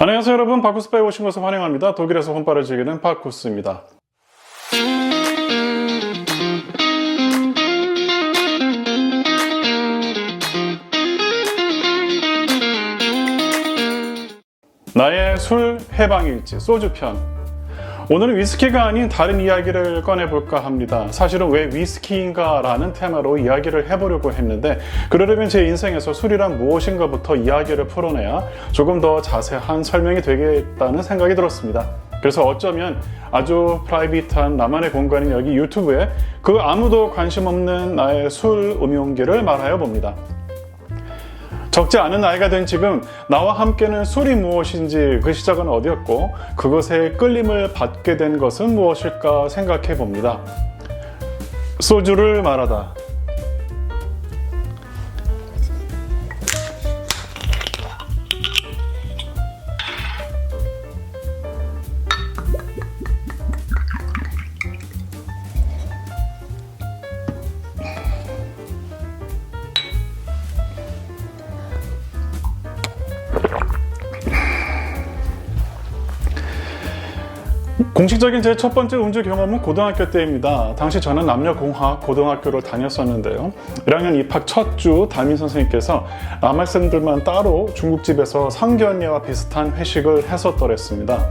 안녕하세요 여러분 바쿠스바에 오신 것을 환영합니다. 독일에서 혼바를 즐기는 바쿠스입니다. 나의 술 해방일지 소주편 오늘은 위스키가 아닌 다른 이야기를 꺼내볼까 합니다. 사실은 왜 위스키인가 라는 테마로 이야기를 해보려고 했는데 그러려면 제 인생에서 술이란 무엇인가부터 이야기를 풀어내야 조금 더 자세한 설명이 되겠다는 생각이 들었습니다. 그래서 어쩌면 아주 프라이빗한 나만의 공간인 여기 유튜브에 그 아무도 관심 없는 나의 술 음용기를 말하여 봅니다. 적지 않은 나이가 된 지금 나와 함께는 술이 무엇인지 그 시작은 어디였고 그것에 끌림을 받게 된 것은 무엇일까 생각해 봅니다. 소주를 말하다. 공식적인 제 첫 번째 음주 경험은 고등학교 때입니다. 당시 저는 남녀공학 고등학교를 다녔었는데요. 1학년 입학 첫 주 담임 선생님께서 남학생들만 따로 중국집에서 상견례와 비슷한 회식을 했었더랬습니다.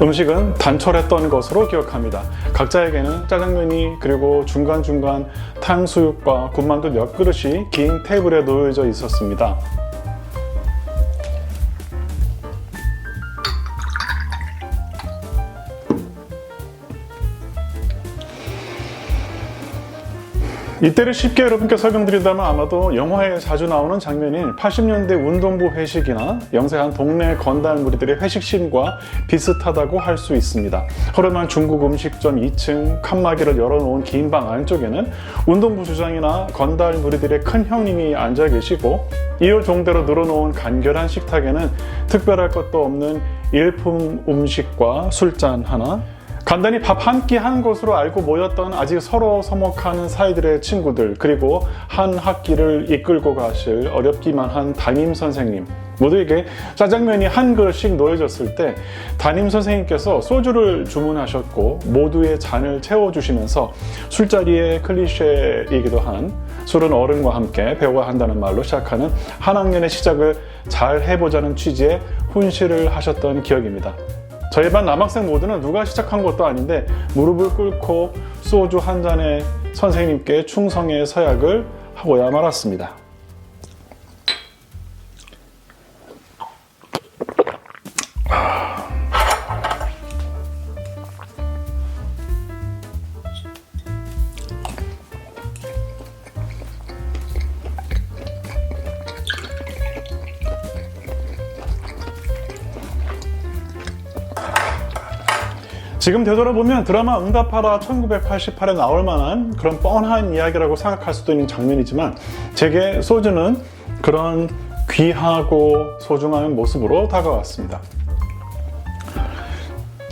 음식은 단촐했던 것으로 기억합니다. 각자에게는 짜장면이 그리고 중간중간 탕수육과 군만두 몇 그릇이 긴 테이블에 놓여져 있었습니다. 이때를 쉽게 여러분께 설명드린다면 아마도 영화에 자주 나오는 장면인 80년대 운동부 회식이나 영세한 동네 건달 무리들의 회식씬과 비슷하다고 할 수 있습니다. 허름한 중국 음식점 2층 칸막이를 열어놓은 긴 방 안쪽에는 운동부 주장이나 건달 무리들의 큰 형님이 앉아 계시고 이을 종대로 늘어놓은 간결한 식탁에는 특별할 것도 없는 일품 음식과 술잔 하나 간단히 밥 한 끼 한 것으로 알고 모였던 아직 서로 서먹하는 사이들의 친구들 그리고 한 학기를 이끌고 가실 어렵기만 한 담임 선생님 모두에게 짜장면이 한 그릇씩 놓여졌을 때 담임 선생님께서 소주를 주문하셨고 모두의 잔을 채워주시면서 술자리의 클리셰이기도 한 술은 어른과 함께 배워야 한다는 말로 시작하는 한 학년의 시작을 잘 해보자는 취지의 훈시를 하셨던 기억입니다. 저희 반 남학생 모두는 누가 시작한 것도 아닌데 무릎을 꿇고 소주 한 잔에 선생님께 충성의 서약을 하고야 말았습니다. 지금 되돌아보면 드라마 응답하라 1988에 나올 만한 그런 뻔한 이야기라고 생각할 수도 있는 장면이지만 제게 소주는 그런 귀하고 소중한 모습으로 다가왔습니다.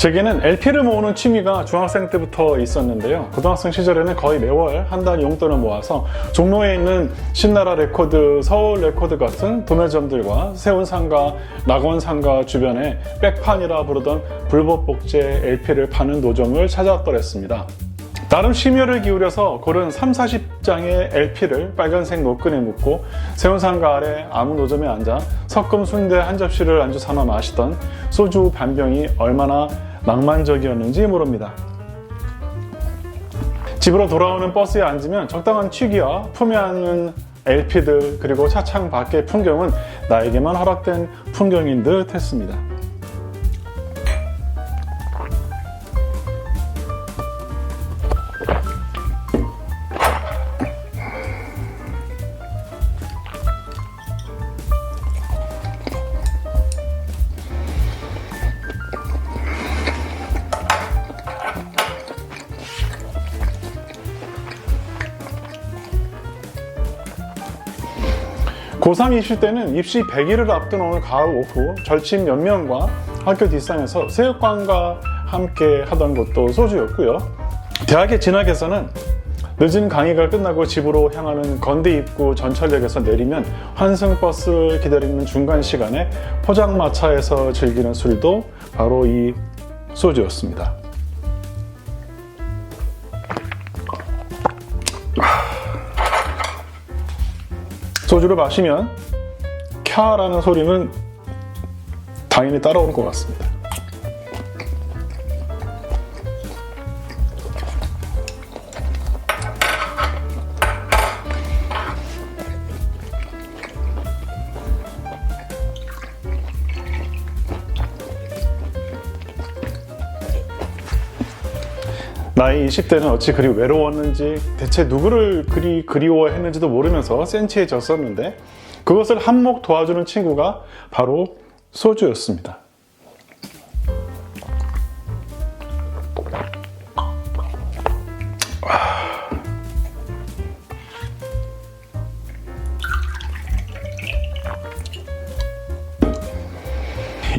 제게는 LP를 모으는 취미가 중학생 때부터 있었는데요. 고등학생 시절에는 거의 매월 한 달 용돈을 모아서 종로에 있는 신나라 레코드, 서울 레코드 같은 도매점들과 세운상가, 낙원상가 주변에 백판이라 부르던 불법 복제 LP를 파는 노점을 찾아왔더랬습니다. 나름 심혈을 기울여서 고른 3, 40장의 LP를 빨간색 노끈에 묶고 세운상가 아래 아무 노점에 앉아 석금 순대 한 접시를 안주 삼아 마시던 소주 반병이 얼마나 낭만적이었는지 모릅니다. 집으로 돌아오는 버스에 앉으면 적당한 취기와 품에 안는 LP들 그리고 차창 밖의 풍경은 나에게만 허락된 풍경인 듯 했습니다. 고3 입시 때는 입시 100일을 앞둔 오늘 가을 오후 절친 몇 명과 학교 뒷산에서 새우깡과 함께 하던 것도 소주였고요. 대학의 진학에서는 늦은 강의가 끝나고 집으로 향하는 건대 입구 전철역에서 내리면 환승버스를 기다리는 중간 시간에 포장마차에서 즐기는 술도 바로 이 소주였습니다. 소주를 마시면 캬라는 소리는 당연히 따라오는 것 같습니다. 나이 20대는 어찌 그리 외로웠는지 대체 누구를 그리 그리워했는지도 모르면서 센치해졌었는데 그것을 한몫 도와주는 친구가 바로 소주였습니다.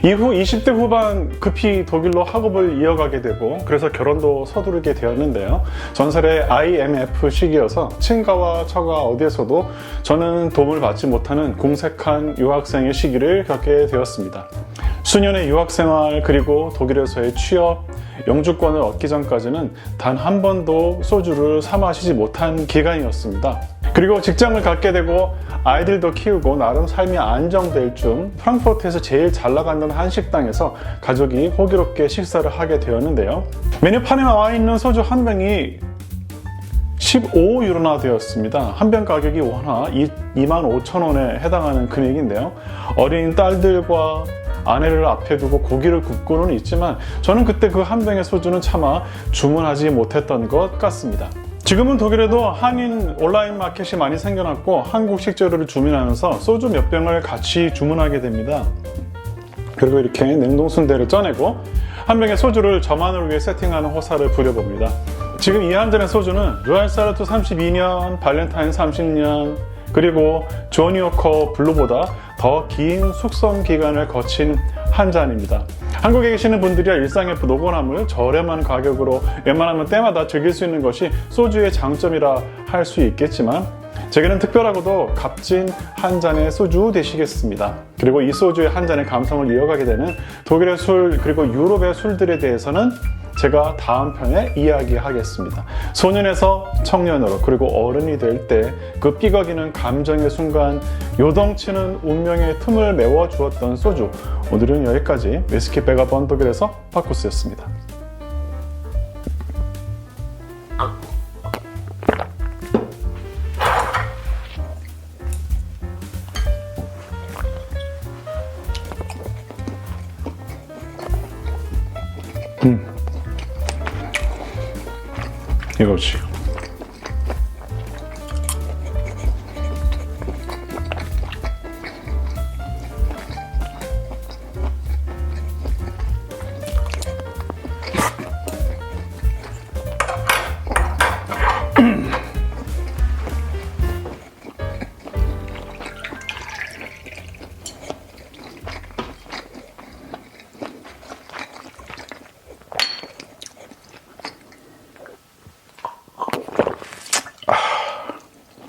이후 20대 후반 급히 독일로 학업을 이어가게 되고 그래서 결혼도 서두르게 되었는데요. 전설의 IMF 시기여서 친가와 처가 어디에서도 저는 도움을 받지 못하는 공색한 유학생의 시기를 겪게 되었습니다. 수년의 유학생활 그리고 독일에서의 취업, 영주권을 얻기 전까지는 단 한 번도 소주를 사 마시지 못한 기간이었습니다. 그리고 직장을 갖게 되고 아이들도 키우고 나름 삶이 안정될 쯤 프랑크푸르트에서 제일 잘 나가는 한 식당에서 가족이 호기롭게 식사를 하게 되었는데요. 메뉴판에 나와 있는 소주 한 병이 15유로나 되었습니다. 한 병 가격이 원화 2만 5천 원에 해당하는 금액인데요. 어린 딸들과 아내를 앞에 두고 고기를 굽고는 있지만 저는 그때 그 한 병의 소주는 차마 주문하지 못했던 것 같습니다. 지금은 독일에도 한인 온라인 마켓이 많이 생겨났고 한국 식 재료를 주문하면서 소주 몇 병을 같이 주문하게 됩니다. 그리고 이렇게 냉동 순대를 쪄내고 한 병의 소주를 저만을 위해 세팅하는 호사를 부려봅니다. 지금 이 한 잔의 소주는 루알사르트 32년, 발렌타인 30년, 그리고 조니오커 블루보다 더 긴 숙성 기간을 거친 한 잔입니다. 한국에 계시는 분들이야 일상의 노곤함을 저렴한 가격으로 웬만하면 때마다 즐길 수 있는 것이 소주의 장점이라 할 수 있겠지만 제게는 특별하고도 값진 한 잔의 소주 되시겠습니다. 그리고 이 소주의 한 잔의 감성을 이어가게 되는 독일의 술 그리고 유럽의 술들에 대해서는 제가 다음 편에 이야기하겠습니다. 소년에서 청년으로 그리고 어른이 될 때 그 삐걱이는 감정의 순간 요동치는 운명의 틈을 메워 주었던 소주. 오늘은 여기까지 위스키 백업 언독일에서 파쿠스였습니다. 이거지.